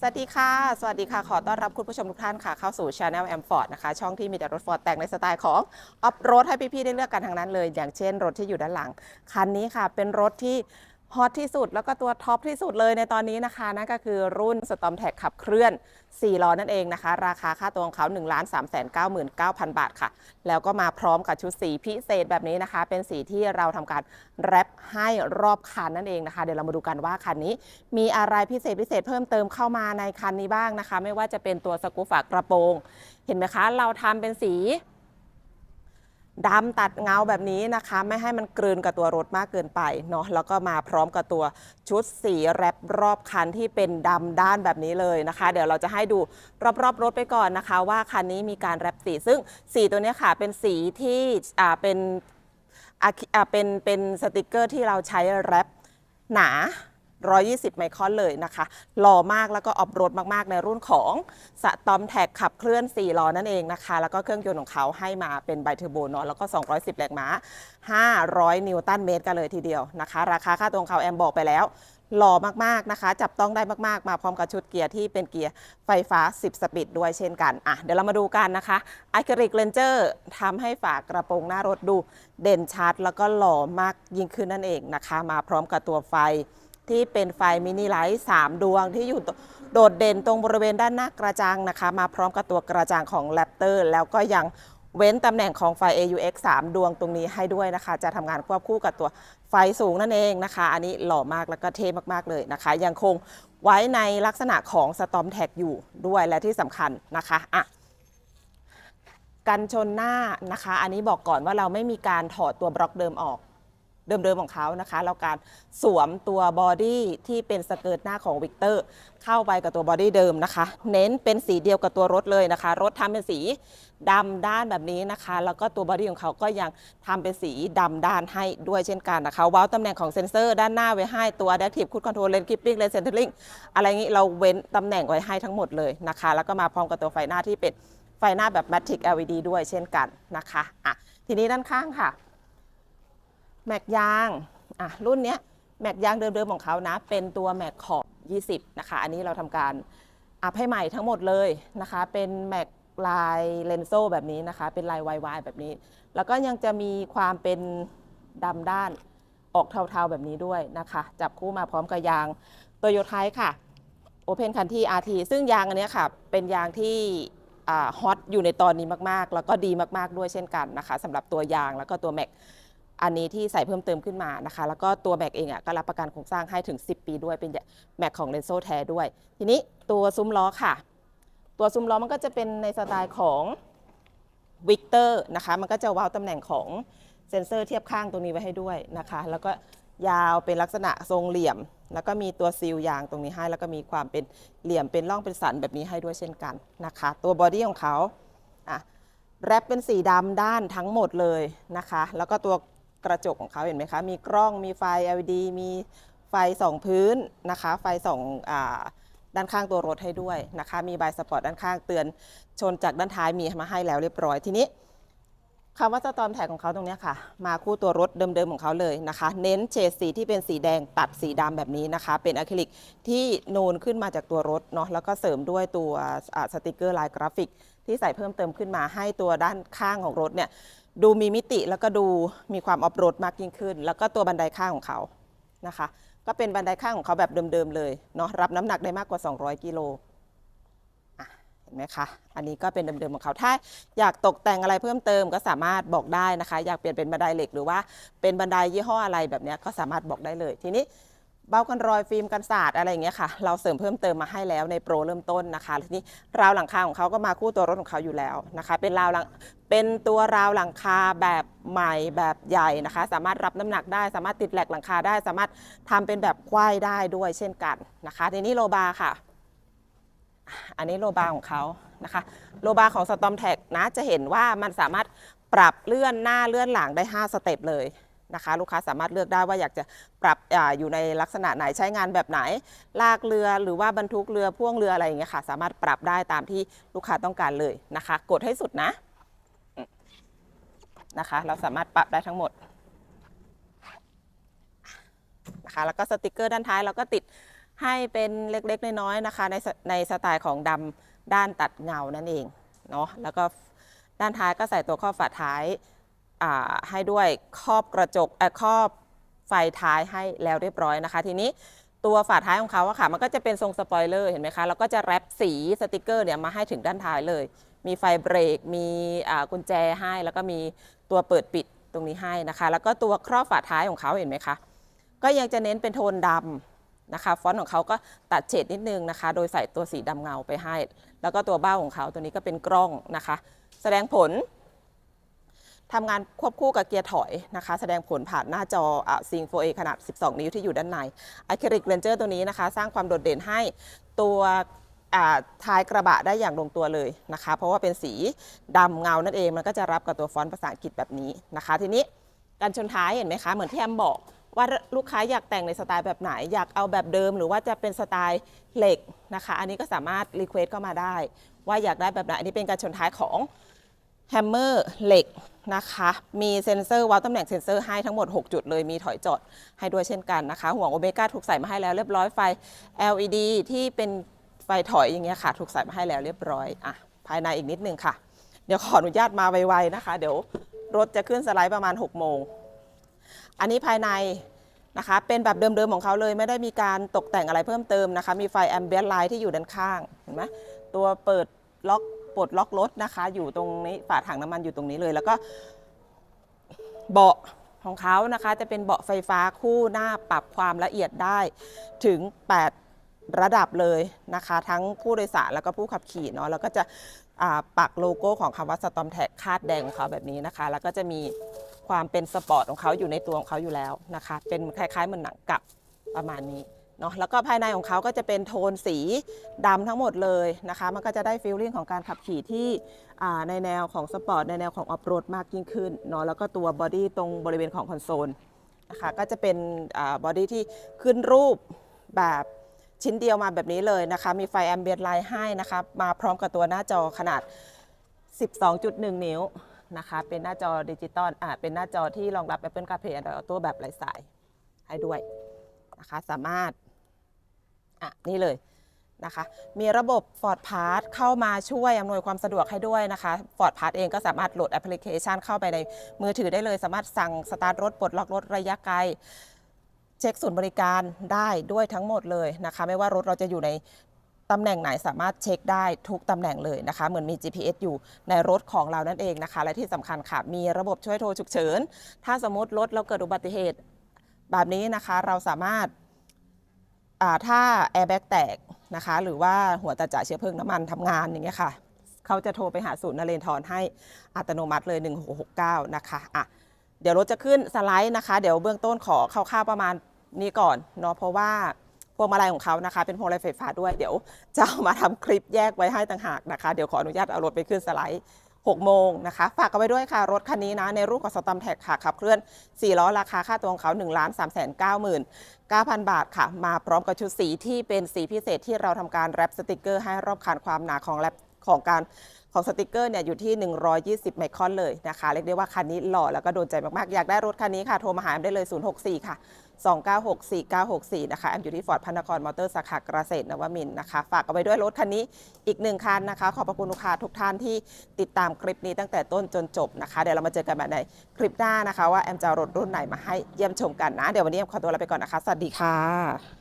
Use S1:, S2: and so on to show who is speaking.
S1: สวัสดีค่ะ สวัสดีค่ะ ขอต้อนรับคุณผู้ชมทุกท่านค่ะ เข้าสู่ Channel M Ford นะคะ ช่องที่มีแต่รถฟอร์ดแต่งในสไตล์ของออฟโรดให้พี่ๆได้เลือกกันทางนั้นเลย อย่างเช่นรถที่อยู่ด้านหลัง คันนี้ค่ะ เป็นรถที่ ฮอตที่สุด แล้วก็ตัวท็อปที่สุดเลยในตอนนี้นะคะนั่นก็คือรุ่น Storm t a g ขับเคลื่อน 4 ล้อนั่นเองนะคะ ราคาค่าตัวของเขา1 3 9 9 9 0 0 บาทค่ะ แล้วก็มาพร้อมกับชุดสีพิเศษแบบนี้นะคะ เป็นสีที่เราทำการแรปให้รอบคันนั่นเองนะคะ เดี๋ยวเรามาดูกันว่าคันนี้ มีอะไรพิเศษพิเศษเพิ่มเติมเข้ามาในคันนี้บ้างนะคะ ไม่ว่าจะเป็นตัวสกูฝากระโปรง เห็นไหมคะ เราทำเป็นสี ดำตัดเงาแบบนี้นะคะ ไม่ให้มันกลืนกับตัวรถมากเกินไปเนาะแล้วก็มาพร้อมกับตัวชุดสีแรปรอบคันที่เป็นดำด้านแบบนี้เลยนะคะ เดี๋ยวเราจะให้ดูรอบๆรถไปก่อนนะคะ ว่าคันนี้มีการแรปสี ซึ่งสีตัวนี้ค่ะเป็นสีที่อ่าเป็นอ่าเป็นเป็นสติกเกอร์ที่เราใช้แรปหนา 120 ไมครอนเลยนะคะหล่อมากแล้วก็ออฟโรดมากๆ ในรุ่นของสตอมแท็กขับเคลื่อน 4 ล้อนั่นเองนะคะ แล้วก็เครื่องยนต์ของเขาให้มาเป็นไบเทอร์โบเนาะแล้วก็ 210 แรงม้า 500 นิวตันเมตรกันเลยทีเดียวนะคะ ราคาค่าตัวของเขาแอมบอกไปแล้วหล่อมาก ๆ นะคะ จับต้องได้มาก ๆ มาพร้อมกับชุดเกียร์ที่เป็นเกียร์ไฟฟ้า 10 สปีดด้วยเช่นกัน อะ เดี๋ยวเรามาดูกันนะคะไอคริกเลนเจอร์ทำให้ฝากระโปรงหน้ารถดูเด่นชัด แล้วก็หล่อมากยิ่งขึ้นนั่นเองนะคะ มาพร้อมกับตัวไฟ ที่เป็นไฟมินิไลท์3ดวงที่อยู่โดดเด่นตรงบริเวณด้านหน้ากระจังนะคะ มาพร้อมกับตัวกระจังของแรปเตอร์แล้วก็ยังเว้นตำแหน่งของไฟ AUX 3 ดวงตรงนี้ให้ด้วยนะคะ จะทำงานควบคู่กับตัวไฟสูงนั่นเองนะคะ อันนี้หล่อมากแล้วก็เท่มากๆเลยนะคะ ยังคงไว้ในลักษณะของ Storm Tag อยู่ด้วยและที่สำคัญนะคะอะกันชนหน้านะคะ อันนี้บอกก่อนว่าเราไม่มีการถอดตัวบล็อกเดิมออก เดิมๆของเขานะคะแล้วการสวมตัวบอดี้ที่เป็นสเกิร์ตหน้าของวิกเตอร์เข้าไปกับตัวบอดี้เดิมนะคะ เน้นเป็นสีเดียวกับตัวรถเลยนะคะ รถทำเป็นสีดำด้านแบบนี้นะคะ แล้วก็ตัวบอดี้ของเขาก็ยังทำเป็นสีดำด้านให้ด้วยเช่นกันนะคะว้าวตำแหน่งของเซ็นเซอร์ด้านหน้าไว้ให้ตัว Adaptive Cruise Control Lane Keeping Lane Centering อะไรงี้เราเว้นตำแหน่งไว้ให้ทั้งหมดเลยนะคะ แล้วก็มาพร้อมกับตัวไฟหน้าที่เป็นไฟหน้าแบบ Matic LED ด้วยเช่นกันนะคะอะทีนี้ด้านข้างค่ะ แม็กยางอะรุ่นเนี้ยแม็กยางเดิมๆของเขานะ เป็นตัวแม็กขอบ 20 นะคะ อันนี้เราทำการอัพให้ใหม่ทั้งหมดเลยนะคะ เป็นแม็กลายเลนโซแบบนี้นะคะ เป็นลายวายแบบนี้ แล้วก็ยังจะมีความเป็นดำด้านออกเทาๆแบบนี้ด้วยนะคะ จับคู่มาพร้อมกับยางโตโยไทค่ะโอเพนคันที่ RT ซึ่งยางอันเนี้ยค่ะ เป็นยางที่ฮอตอยู่ในตอนนี้มากๆ แล้วก็ดีมากๆด้วยเช่นกันนะคะสำหรับตัวยางแล้วก็ตัวแม็ก อันนี้ที่ใส่เพิ่มเติมขึ้นมานะคะ แล้วก็ตัวแม็กเองอะก็รับประกันโครงสร้างให้ถึง 10 ปีด้วยเป็นแม็กของเลนโซแท้ด้วย ทีนี้ตัวซุ้มล้อค่ะ ตัวซุ้มล้อมันก็จะเป็นในสไตล์ของวิกเตอร์นะคะ มันก็จะวางตำแหน่งของเซ็นเซอร์เทียบข้างตรงนี้ไว้ให้ด้วยนะคะ แล้วก็ยาวเป็นลักษณะทรงเหลี่ยม แล้วก็มีตัวซีลยางตรงนี้ให้ แล้วก็มีความเป็นเหลี่ยมเป็นร่องเป็นสันแบบนี้ให้ด้วยเช่นกันนะคะ ตัวบอดี้ของเขาอะแรปเป็นสีดำด้านทั้งหมดเลยนะคะ แล้วก็ตัว กระจกของเขาเห็นไหมคะ มีกล้องมีไฟ LED มีไฟส่องพื้นนะคะ ไฟส่องอด้านข้างตัวรถให้ด้วยนะคะ มีใบสปอร์ตด้านข้างเตือนชนจากด้านท้ายมีมาให้แล้วเรียบร้อยทีนี้คำว่าสตอมแท็กของเขาตรงนี้ค่ะ มาคู่ตัวรถเดิมๆของเขาเลยนะคะ เน้นเฉดสีที่เป็นสีแดงตัดสีดำแบบนี้นะคะ เป็นอะคริลิกที่นูนขึ้นมาจากตัวรถเนาะแล้วก็เสริมด้วยตัวสติกเกอร์ลายกราฟิก ที่ใส่เพิ่มเติมขึ้นมาให้ตัวด้านข้างของรถเนี่ย ดูมีมิติแล้วก็ดูมีความออฟโรดมากยิ่งขึ้น แล้วก็ตัวบันไดข้างของเขานะคะ ก็เป็นบันไดข้างของเขาแบบเดิมๆเลยเนาะรับน้ำหนักได้มากกว่า 200 กิโลเห็นไหมคะ อันนี้ก็เป็นเดิมๆของเขา ถ้าอยากตกแต่งอะไรเพิ่มเติมก็สามารถบอกได้นะคะ อยากเปลี่ยนเป็นบันไดเหล็กหรือว่าเป็นบันไดยี่ห้ออะไรแบบนี้ก็สามารถบอกได้เลย ทีนี้ เบ้ากันรอยฟิล์มกันสาดอะไรอย่างเงี้ยค่ะ เราเสริมเพิ่มเติมมาให้แล้วในโปรเริ่มต้นนะคะทีนี้ราวหลังคาของเขาก็มาคู่ตัวรถของเขาอยู่แล้วนะคะ เป็นราวหลังเป็นตัวราวหลังคาแบบใหม่แบบใหญ่นะคะ สามารถรับน้ำหนักได้ สามารถติดแหลกหลังคาได้ สามารถทำเป็นแบบควายได้ด้วยเช่นกันนะคะ ทีนี้โลบาร์ค่ะ อันนี้โลบาร์ของเขานะคะ โลบาร์ของสตอมแท็กนะจะเห็นว่ามันสามารถปรับเลื่อนหน้าเลื่อนหลังได้ 5 สเต็ปเลย นะคะ ลูกค้าสามารถเลือกได้ว่าอยากจะปรับออยู่ในลักษณะไหนใช้งานแบบไหน ลากเรือหรือว่าบรรทุกเรือพ่วงเรืออะไรอย่างเงี้ยค่ะ สามารถปรับได้ตามที่ลูกค้าต้องการเลยนะคะ กดให้สุดนะนะคะ เราสามารถปรับได้ทั้งหมดนะคะแล้วก็สติกเกอร์ด้านท้ายเราก็ติดให้เป็นเล็กๆน้อยๆนะคะ ในในสไตล์ของดำด้านตัดเงานั่นเองเนาะแล้วก็ด้านท้ายก็ใส่ตัวครอฝาท้าย ให้ด้วยครอบกระจกครอบไฟท้ายให้แล้วเรียบร้อยนะคะ ทีนี้ตัวฝาท้ายของเขาอะค่ะมันก็จะเป็นทรงสปอยเลอร์เห็นไหมคะแล้วก็จะแรปสีสติกเกอร์เนี่ยมาให้ถึงด้านท้ายเลย มีไฟเบรก มีกุญแจให้ แล้วก็มีตัวเปิดปิดตรงนี้ให้นะคะ แล้วก็ตัวครอบฝาท้ายของเขาเห็นไหมคะก็ยังจะเน้นเป็นโทนดำนะคะฟอนต์ของเขาก็ตัดเฉดนิดนึงนะคะ โดยใส่ตัวสีดำเงาไปให้ แล้วก็ตัวเบ้าของเขาตัวนี้ก็เป็นกล้องนะคะ แสดงผล ทำงานควบคู่กับเกียร์ถอยนะคะ แสดงผลผ่านหน้าจอซิง 4A ขนาด 12 นิ้วที่อยู่ด้านในอะคริลิกเรนเจอร์ตัวนี้นะคะ สร้างความโดดเด่นให้ตัวท้ายกระบะได้อย่างลงตัวเลยนะคะ เพราะว่าเป็นสีดำเงานั่นเองมันก็จะรับกับตัวฟอนต์ภาษาอังกฤษแบบนี้นะคะ ทีนี้การชนท้ายเห็นไหมคะ เหมือนที่แอมบอกว่าลูกค้าอยากแต่งในสไตล์แบบไหน อยากเอาแบบเดิม หรือว่าจะเป็นสไตล์เหล็กนะคะ อันนี้ก็สามารถรีเควสเข้ามาได้ ว่าอยากได้แบบไหนอันนี้เป็นการชนท้ายของ แฮมเมอร์เหล็กนะคะ มีเซ็นเซอร์วัดตำแหน่งเซ็นเซอร์ให้ทั้งหมด 6 จุดเลยมีถอยจอดให้ด้วยเช่นกันนะคะ ห่วงโอเมก้าถูกใส่มาให้แล้วเรียบร้อยไฟ LED ที่เป็นไฟถอยอย่างเงี้ยค่ะ ถูกใส่มาให้แล้วเรียบร้อยอะภายในอีกนิดนึงค่ะ เดี๋ยวขออนุญาตมาไวๆนะคะ เดี๋ยวรถจะขึ้นสไลด์ประมาณ 6 โมง อันนี้ภายในนะคะ เป็นแบบเดิมๆของเขาเลย ไม่ได้มีการตกแต่งอะไรเพิ่มเติมนะคะ มีไฟแอมเบียนไลท์ที่อยู่ด้านข้างเห็นไหมตัวเปิดล็อก ปลดล็อกรถนะคะ อยู่ตรงนี้ฝาถังน้ำมันอยู่ตรงนี้เลย แล้วก็เบาะของเขานะคะ จะเป็นเบาะไฟฟ้าคู่หน้าปรับความละเอียดได้ถึง 8 ระดับเลยนะคะ ทั้งผู้โดยสารแล้วก็ผู้ขับขี่เนาะแล้วก็จะปักโลโก้ของคำว่าสตอมแท็กคาดแดงของเขาแบบนี้นะคะ แล้วก็จะมีความเป็นสปอร์ตของเขาอยู่ในตัวของเขาอยู่แล้วนะคะ เป็นคล้ายๆเหมือนหนังกลับประมาณนี้ เนาะแล้วก็ภายในของเขาก็จะเป็นโทนสีดำทั้งหมดเลยนะคะ มันก็จะได้ฟีลลิ่งของการขับขี่ที่ในแนวของสปอร์ตในแนวของออฟโรดมากยิ่งขึ้นเนาะแล้วก็ตัวบอดี้ตรงบริเวณของคอนโซลนะคะก็จะเป็นบอดี้ที่ขึ้นรูปแบบชิ้นเดียวมาแบบนี้เลยนะคะ มีไฟแอมเบียนไลท์ให้นะคะมาพร้อมกับตัวหน้าจอขนาด 12.1 นิ้วนะคะเป็นหน้าจอดิจิตอลอ่าเป็นหน้าจอที่รองรับ Apple CarPlay Android Auto แบบไร้สายให้ด้วยนะคะสามารถ อะนี่เลยนะคะ มีระบบ Ford Pass เข้ามาช่วยอำนวยความสะดวกให้ด้วยนะคะ Ford Pass เองก็สามารถโหลดแอปพลิเคชันเข้าไปในมือถือได้เลย สามารถสั่งสตาร์ทรถปลดล็อกรถระยะไกล เช็คศูนย์บริการได้ด้วยทั้งหมดเลยนะคะ ไม่ว่ารถเราจะอยู่ในตำแหน่งไหนสามารถเช็คได้ทุกตำแหน่งเลยนะคะ เหมือนมี GPS อยู่ในรถของเรานั่นเองนะคะ และที่สำคัญค่ะ มีระบบช่วยโทรฉุกเฉิน ถ้าสมมติรถเราเกิดอุบัติเหตุแบบนี้นะคะ เราสามารถ ถ้าแอร์แบ็กแตกนะคะ หรือว่าหัวตาจ่ายเชื้อเพลิงน้ำมันทำงานอย่างเงี้ยค่ะเขาจะโทรไปหาศูนย์นเรนทรให้อัตโนมัติเลย 1669 นะคะอะเดี๋ยวรถจะขึ้นสไลด์นะคะ เดี๋ยวเบื้องต้นขอคร่าวๆประมาณนี้ก่อนเนาะเพราะว่าพวงมาลัยของเขานะคะ เป็นพวงมาลัยไฟฟ้าด้วยเดี๋ยวจะเอามาทำคลิปแยกไว้ให้ต่างหากนะคะ เดี๋ยวขออนุญาตเอารถไปขึ้นสไลด์ 6 โมงนะคะ ฝากกันไว้ด้วยค่ะ รถคันนี้นะ ในรูปของสตอมแท็กค่ะ ขับเคลื่อน 4 ล้อราคาค่าตัวของเขา1 3 9 9 0 9,000 บาทค่ะ มาพร้อมกับชุดสีที่เป็นสีพิเศษที่เราทำการแรปสติกเกอร์ให้รอบคานความหนาของแรปของการ ของสติกเกอร์เนี่ยอยู่ที่ 120 ไมครอนเลยนะคะเรียกได้ว่าคันนี้หล่อแล้วก็โดนใจมากๆ อยากได้รถคันนี้ค่ะ โทรมาหาแอมได้เลย 064 ค่ะ 2964964 นะคะแอมอยู่ที่ฟอร์ดพระนครมอเตอร์สาขาเกษตรนวมินทร์นะคะ ฝากเอาไว้ด้วยรถคันนี้อีกหนึ่งคันนะคะ ขอบพระคุณลูกค้าทุกท่านที่ติดตามคลิปนี้ตั้งแต่ต้นจนจบนะคะ เดี๋ยวเรามาเจอกันแบบในคลิปหน้านะคะ ว่าแอมจะรถรุ่นไหนมาให้เยี่ยมชมกันนะ เดี๋ยววันนี้แอมขอตัวลาไปก่อนนะคะสวัสดีค่ะ